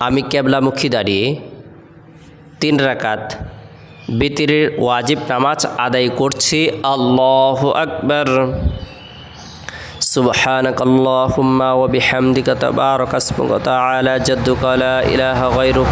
আমি কেবলামুখী দাঁড়িয়ে তিন রাকাত বিতিরের ওয়াজিব নামাজ আদায় করছি আল্লাহ আকবর سبحانك اللهم وبحمدك تبارك اسمك وتعالى جدك لا إله غيرك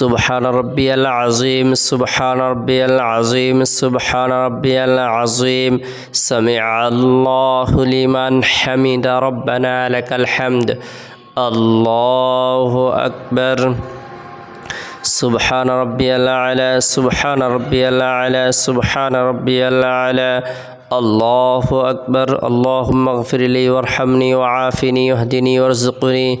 سبحان ربي العظيم سبحان ربي العظيم سبحان ربي العظيم. سمع الله لمن حمد ربنا لك الحمد. الله أكبر. سبحان ربي الأعلى سبحان ربي الأعلى سبحان ربي الأعلى. الله أكبر. اللهم اغفر لي وارحمني وعافني واهدني وارزقني.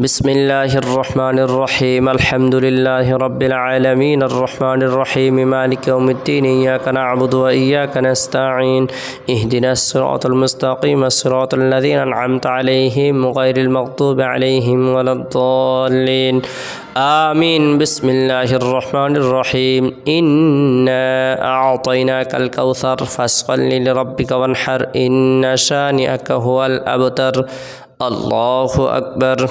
بسم الله الرحمن الرحيم الحمد لله رب العالمين الرحمن الرحيم مالك يوم الدين إياك نعبد وإياك نستعين اهدنا الصراط المستقيم الصراط الذين أنعمت عليهم غير المغضوب عليهم ولا الضالين آمين بسم الله الرحمن الرحيم إنا أعطيناك الكوثر فاصل لربك وانحر إن شانئك هو الأبتر الله أكبر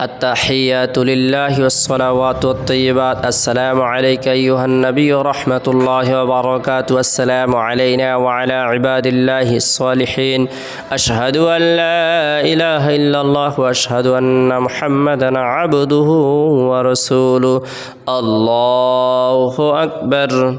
التحيات لله والصلوات والطيبات. السلام عليك أيها النبي ورحمة الله وبركاته. السلام علينا وعلى عباد الله الصالحين. أشهد أن لا إله إلا الله وأشهد أن محمدا عبده ورسوله. الله أكبر.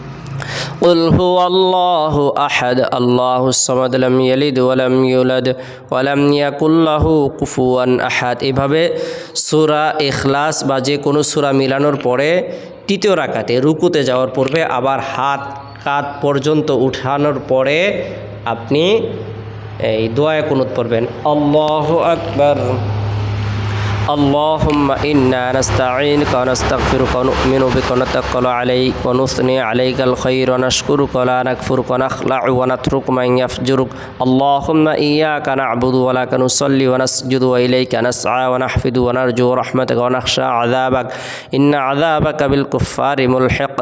قل هو الله أحد الله الصمد لم يلد ولم يولد ولم يكن له কুফুয়ান আহাদ এভাবে সূরা ইখলাস বা যে কোনো সূরা মিলানোর পরে তৃতীয় রাকাতে রুকুতে যাওয়ার পূর্বে আবার হাত কাত পর্যন্ত উঠানোর পরে আপনি এই দোয়ায় কুনুত পড়বেন আল্লাহ আকবার اللهم إنا نستعينك ونستغفرك ونؤمن بك ونتوكل عليك ونثني عليك الخير ونشكرك ولا نكفرك ونخلع ونترك من يفجرك. اللهم إياك نعبد ولك نصلي ونسجد وإليك نسعى ونحفد ونرجو رحمتك ونخشى عذابك. إن عذابك بالكفار ملحق.